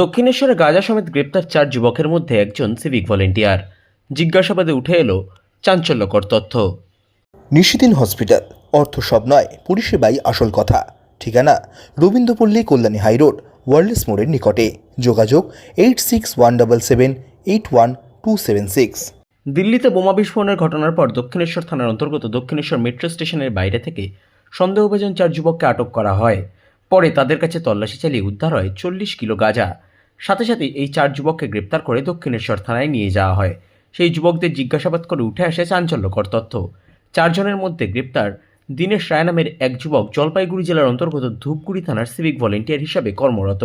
দক্ষিণেশ্বরে গাজা সমেত গ্রেপ্তার চার যুবকের মধ্যে একজন সিভিক ভলেন্টিয়ার জিজ্ঞাসাবাদে উঠে এলো চাঞ্চল্যকর তথ্য। নিশিদিন হসপিটাল অর্থ সব নয় পরিষেবাই আসল কথা। ঠিকানা রবীন্দ্রপল্লী কল্যাণী হাইরোড ওয়ার্ল্ডস মোড়ের নিকটে। যোগাযোগ eight six one double seven eight one two seven six দিল্লিতে বোমা বিস্ফোরণের ঘটনার পর দক্ষিণেশ্বর থানার অন্তর্গত দক্ষিণেশ্বর মেট্রো স্টেশনের বাইরে থেকে সন্দেহভাজন চার যুবককে আটক করা হয়। পরে তাদের কাছে তল্লাশি চালিয়ে উদ্ধার হয় চল্লিশ কিলো গাঁজা। সাথে সাথে এই চার যুবককে গ্রেপ্তার করে দক্ষিণেশ্বর থানায় নিয়ে যাওয়া হয়। সেই যুবকদের জিজ্ঞাসাবাদ করে উঠে আসে চাঞ্চল্যকর তথ্য। চারজনের মধ্যে গ্রেপ্তার দীনেশ রায় নামের এক যুবক জলপাইগুড়ি জেলার অন্তর্গত ধূপগুড়ি থানার সিভিক ভলেন্টিয়ার হিসাবে কর্মরত।